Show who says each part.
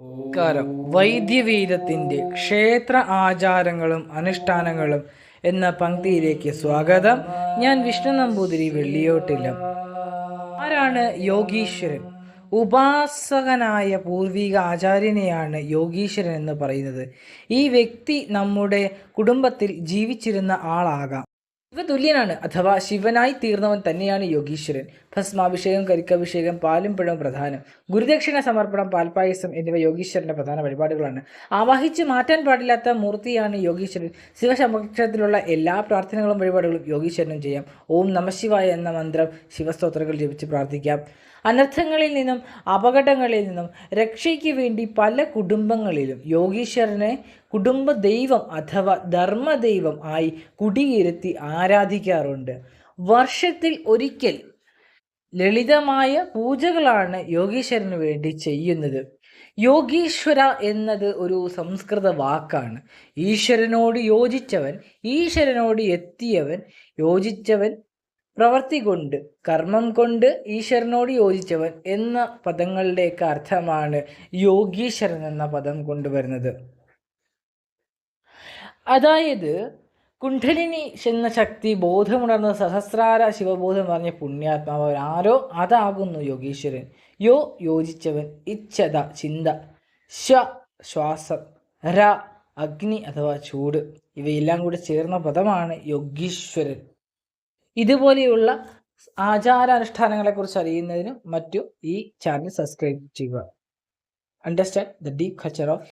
Speaker 1: നമസ്കാരം വൈദ്യവേദത്തിന്റെ ക്ഷേത്ര ആചാരങ്ങളും അനുഷ്ഠാനങ്ങളും എന്ന പങ്ക്തിയിലേക്ക് സ്വാഗതം. ഞാൻ വിഷ്ണു നമ്പൂതിരി വെള്ളിയോട്ടില്ല ആരാണ് യോഗീശ്വരൻ? ഉപാസകനായ പൂർവിക ആചാര്യനെയാണ് യോഗീശ്വരൻ എന്ന് പറയുന്നത്. ഈ വ്യക്തി നമ്മുടെ കുടുംബത്തിൽ ജീവിച്ചിരുന്ന ആളാകാം. ഇവ തുല്യനാണ് അഥവാ ശിവനായി തീർന്നവൻ തന്നെയാണ് യോഗീശ്വരൻ. ഭസ്മാഭിഷേകം കരിക്കഭിഷേകം പാലും പിഴവും പ്രധാനം. ഗുരുദക്ഷിണ സമർപ്പണം പാൽപായസം എന്നിവ യോഗീശ്വരന്റെ പ്രധാന പരിപാടികളാണ് ആവാഹിച്ച് മാറ്റാൻ പാടില്ലാത്ത മൂർത്തിയാണ് യോഗീശ്വരൻ. ശിവസമക്ഷത്തിലുള്ള എല്ലാ പ്രാർത്ഥനകളും വഴിപാടുകളും യോഗീശ്വരനും ചെയ്യാം. ഓം നമശിവായ എന്ന മന്ത്രം ശിവസ്തോത്രങ്ങൾ ജപിച്ച് പ്രാർത്ഥിക്കാം. അനർത്ഥങ്ങളിൽ നിന്നും അപകടങ്ങളിൽ നിന്നും രക്ഷയ്ക്ക് വേണ്ടി പല കുടുംബങ്ങളിലും യോഗീശ്വരനെ കുടുംബ ദൈവം അഥവാ ധർമ്മദൈവം ആയി കുടിയിരുത്തി ആരാധിക്കാറുണ്ട്. വർഷത്തിൽ ഒരിക്കൽ ലളിതമായ പൂജകളാണ് യോഗീശ്വരന് വേണ്ടി ചെയ്യുന്നത്. യോഗീശ്വര എന്നത് ഒരു സംസ്കൃത വാക്കാണ്. ഈശ്വരനോട് യോജിച്ചവൻ ഈശ്വരനോട് എത്തിയവൻ യോജിച്ചവൻ പ്രവൃത്തി കൊണ്ട് കർമ്മം കൊണ്ട് ഈശ്വരനോട് യോജിച്ചവൻ എന്ന പദങ്ങളുടെയൊക്കെ അർത്ഥമാണ് യോഗീശ്വരൻ എന്ന പദം കൊണ്ടുവരുന്നത്. അതായത് കുണ്ഡലിനി എന്ന ശക്തി ബോധമുണർന്ന സഹസ്രാര ശിവബോധം പറഞ്ഞ പുണ്യാത്മാവ് ആരോ അതാകുന്നു യോഗീശ്വരൻ. യോ യോജിച്ചവൻ ഇച്ഛത ചിന്ത ശ്വ ശ്വാസം ര അഗ്നി അഥവാ ചൂട്. ഇവയെല്ലാം കൂടി ചേർന്ന പദമാണ് യോഗീശ്വരൻ. ഇതുപോലെയുള്ള ആചാരാനുഷ്ഠാനങ്ങളെക്കുറിച്ച് അറിയുന്നതിനും മറ്റും ഈ ചാനൽ സബ്സ്ക്രൈബ് ചെയ്യുക. Understand the deep culture of